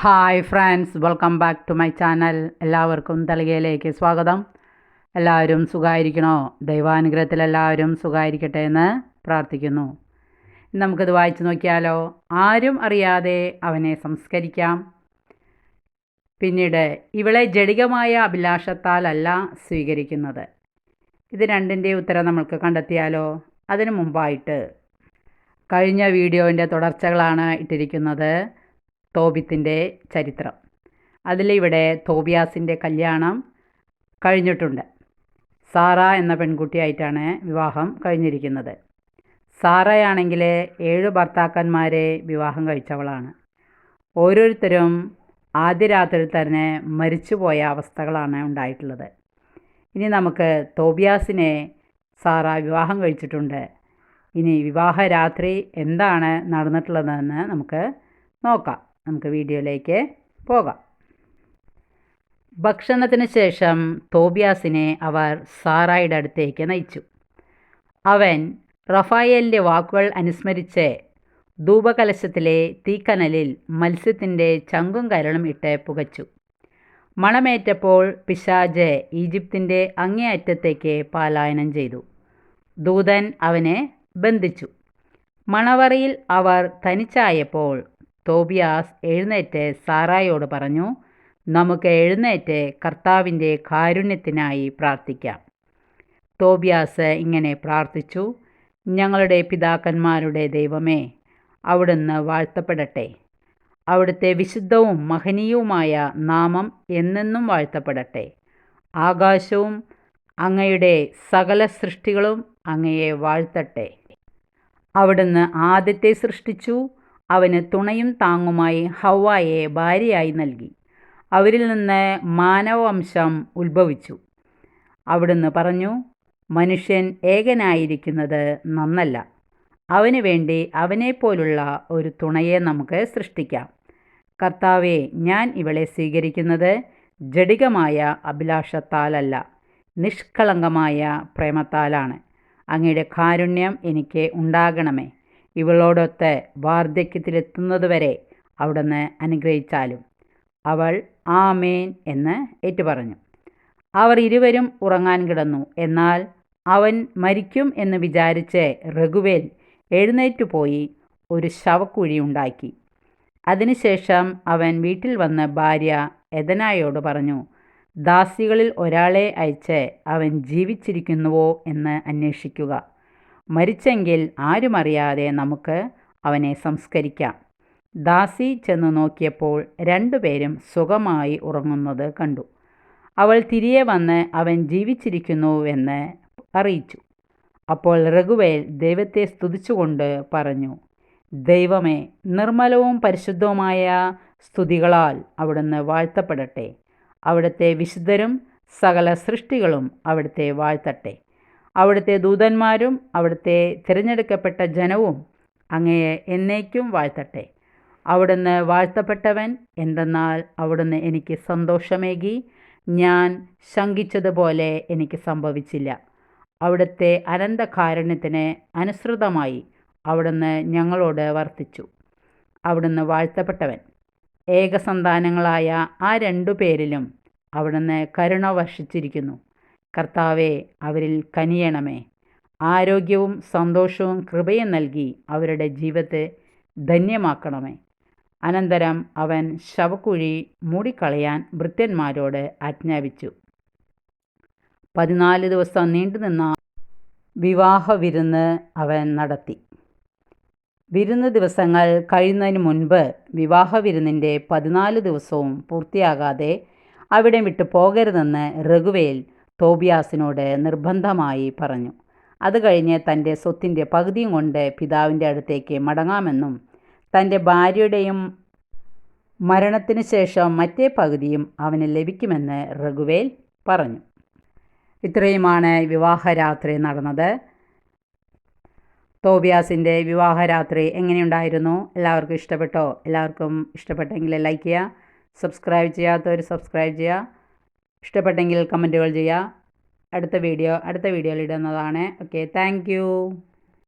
Hi friends welcome back to my channel എല്ലാവർക്കും തളികയിലേക്ക് സ്വാഗതം. എല്ലാവരും സുഖമായിരിക്കണോ ദൈവാനുഗ്രഹത്തിൽ എല്ലാവരും സുഖമായിരിക്കട്ടെ എന്ന് പ്രാർത്ഥിക്കുന്നു. നമുക്കിത് വായിച്ചു നോക്കിയാലോ? ആരും അറിയാതെ അവനെ സംസ്കരിക്കാം. പിന്നീട് ഇവളെ ജടികമായ അഭിലാഷത്താലല്ല സ്വീകരിക്കുന്നത്. ഇത് രണ്ടിന്റെ ഉത്തരം നമ്മൾക്ക് കണ്ടെത്തിയാലോ? അതിനു മുമ്പായിട്ട് കഴിഞ്ഞ വീഡിയോന്റെ തുടർച്ചകളാണ് ഇട്ടിരിക്കുന്നത്. തോബിത്തിന്റെ ചരിത്രം. അതിലിവിടെ തോബിയാസിന്റെ കല്യാണം കഴിഞ്ഞിട്ടുണ്ട്. സാറ എന്ന പെൺകുട്ടിയായിട്ടാണ് വിവാഹം കഴിഞ്ഞിരിക്കുന്നത്. സാറയാണെങ്കിൽ ഏഴ് ഭർത്താക്കന്മാരെ വിവാഹം കഴിച്ചവളാണ്. ഓരോരുത്തരും ആദ്യ രാത്രിയിൽ തന്നെ മരിച്ചുപോയ അവസ്ഥകളാണ് ഉണ്ടായിട്ടുള്ളത്. ഇനി നമുക്ക് തോബിയാസിനെ സാറ വിവാഹം കഴിച്ചിട്ടുണ്ട്. ഇനി വിവാഹ രാത്രി എന്താണ് നടന്നിട്ടുള്ളതെന്ന് നമുക്ക് നോക്കാം. നമുക്ക് വീഡിയോയിലേക്ക് പോകാം. ഭക്ഷണത്തിന് ശേഷം തോബിയാസിനെ അവർ സാറായുടെ അടുത്തേക്ക് നയിച്ചു. അവൻ റഫായേലിന്റെ വാക്കുകൾ അനുസ്മരിച്ച് ധൂപകലശത്തിലെ തീക്കനലിൽ മത്സ്യത്തിന്റെ ചങ്കും കരളും ഇട്ട് പുകച്ചു. മണമേറ്റപ്പോൾ പിശാജ് ഈജിപ്തിന്റെ അങ്ങേയറ്റത്തേക്ക് പാലായനം ചെയ്തു. ദൂതൻ അവനെ ബന്ധിച്ചു. മണവറിയിൽ അവർ തനിച്ചായപ്പോൾ തോബിയാസ് എഴുന്നേറ്റ് സാറായോട് പറഞ്ഞു നമുക്ക് എഴുന്നേറ്റ് കർത്താവിന്റെ കാരുണ്യത്തിനായി പ്രാർത്ഥിക്കാം. തോബിയാസ് ഇങ്ങനെ പ്രാർത്ഥിച്ചു ഞങ്ങളുടെ പിതാക്കന്മാരുടെ ദൈവമേ അവിടുന്ന് വാഴ്ത്തപ്പെടട്ടെ. അവിടുത്തെ വിശുദ്ധവും മഹനീയവുമായ നാമം എന്നെന്നും വാഴ്ത്തപ്പെടട്ടെ. ആകാശവും അങ്ങയുടെ സകല സൃഷ്ടികളും അങ്ങയെ വാഴ്ത്തട്ടെ. അവിടുന്ന് ആദ്യത്തെ സൃഷ്ടിച്ചു അവന് തുണയും താങ്ങുമായി ഹവ്വായെ ഭാര്യയായി നൽകി. അവരിൽ നിന്ന് മാനവവംശം ഉത്ഭവിച്ചു. അവിടുന്ന് പറഞ്ഞു മനുഷ്യൻ ഏകനായിരിക്കുന്നത് നന്നല്ല. അവന് വേണ്ടി അവനെപ്പോലുള്ള ഒരു തുണയെ നമുക്ക് സൃഷ്ടിക്കാം. കർത്താവെ ഞാൻ ഇവളെ സ്വീകരിക്കുന്നത് ജഡികമായ അഭിലാഷത്താലല്ല നിഷ്കളങ്കമായ പ്രേമത്താലാണ്. അങ്ങയുടെ കാരുണ്യം എനിക്ക് ഉണ്ടാകണമേ. ഇവളോടൊത്ത് വാർദ്ധക്യത്തിലെത്തുന്നതുവരെ അവിടുന്ന് അനുഗ്രഹിച്ചാലും അവൾ ആമേൻ എന്ന് ഏറ്റുപറഞ്ഞു. അവർ ഇരുവരും ഉറങ്ങാൻ കിടന്നു. എന്നാൽ അവൻ മരിക്കും എന്ന് വിചാരിച്ച് രഘുവേൽ എഴുന്നേറ്റു പോയി ഒരു ശവക്കുഴി ഉണ്ടാക്കി. അതിനുശേഷം അവൻ വീട്ടിൽ വന്ന് ഭാര്യ എതനായോട് പറഞ്ഞു ദാസികളിൽ ഒരാളെ അയച്ച് അവൻ ജീവിച്ചിരിക്കുന്നുവോ എന്ന് അന്വേഷിക്കുക. മരിച്ചെങ്കിൽ ആരുമറിയാതെ നമുക്ക് അവനെ സംസ്കരിക്കാം. ദാസി ചെന്ന് നോക്കിയപ്പോൾ രണ്ടുപേരും സുഖമായി ഉറങ്ങുന്നത് കണ്ടു. അവൾ തിരികെ വന്ന് അവൻ ജീവിച്ചിരിക്കുന്നുവെന്ന് അറിയിച്ചു. അപ്പോൾ രഘുവേൽ ദൈവത്തെ സ്തുതിച്ചുകൊണ്ട് പറഞ്ഞു ദൈവമേ നിർമ്മലവും പരിശുദ്ധവുമായ സ്തുതികളാൽ അവിടുന്ന് വാഴ്ത്തപ്പെടട്ടെ. അവിടുത്തെ വിശുദ്ധരും സകല സൃഷ്ടികളും അവിടുത്തെ വാഴ്ത്തട്ടെ. അവിടുത്തെ ദൂതന്മാരും അവിടുത്തെ തിരഞ്ഞെടുക്കപ്പെട്ട ജനവും അങ്ങയെ എന്നേക്കും വാഴ്ത്തട്ടെ. അവിടുന്ന് വാഴ്ത്തപ്പെട്ടവൻ എന്തെന്നാൽ അവിടുന്ന് എനിക്ക് സന്തോഷമേകി. ഞാൻ ശങ്കിച്ചതുപോലെ എനിക്ക് സംഭവിച്ചില്ല. അവിടുത്തെ അനന്തകാരുണ്യത്തിന് അനുസൃതമായി അവിടുന്ന് ഞങ്ങളോട് വർത്തിച്ചു. അവിടുന്ന് വാഴ്ത്തപ്പെട്ടവൻ. ഏകസന്താനങ്ങളായ ആ രണ്ടു പേരിലും അവിടുന്ന് കരുണ വർഷിച്ചിരിക്കുന്നു. കർത്താവെ അവരിൽ കനിയണമേ. ആരോഗ്യവും സന്തോഷവും കൃപയും നൽകി അവരുടെ ജീവിതത്തെ ധന്യമാക്കണമേ. അനന്തരം അവൻ ശവക്കുഴി മൂടിക്കളയാൻ ഭൃത്യന്മാരോട് ആജ്ഞാപിച്ചു. പതിനാല് ദിവസം നീണ്ടുനിന്ന വിവാഹ വിരുന്ന് അവൻ നടത്തി. വിരുന്ന് ദിവസങ്ങൾ കഴിയുന്നതിന് മുൻപ് വിവാഹ വിരുന്നിന്റെ പതിനാല് ദിവസവും പൂർത്തിയാകാതെ അവിടെ വിട്ടു പോകരുതെന്ന് രഘുവേൽ തോബിയാസിനോട് നിർബന്ധമായി പറഞ്ഞു. അത് കഴിഞ്ഞ് തന്റെ സ്വത്തിന്റെ പകുതിയും കൊണ്ട് പിതാവിന്റെ അടുത്തേക്ക് മടങ്ങാമെന്നും തന്റെ ഭാര്യയുടെയും മരണത്തിന് ശേഷം മറ്റേ പകുതിയും അവന് ലഭിക്കുമെന്ന് രഘുവേൽ പറഞ്ഞു. ഇത്രയുമാണ് വിവാഹരാത്രി നടന്നത്. തോബിയാസിന്റെ വിവാഹരാത്രി എങ്ങനെയുണ്ടായിരുന്നു? എല്ലാവർക്കും ഇഷ്ടപ്പെട്ടോ? എല്ലാവർക്കും ഇഷ്ടപ്പെട്ടെങ്കിൽ ലൈക്ക് ചെയ്യുക സബ്സ്ക്രൈബ് ചെയ്യാത്തവർ സബ്സ്ക്രൈബ് ചെയ്യുക. ഇഷ്ടപ്പെട്ടെങ്കിൽ കമന്റുകൾ ചെയ്യുക. അടുത്ത വീഡിയോ അടുത്ത വീഡിയോയിൽ ഇടുന്നതാണ്. Okay thank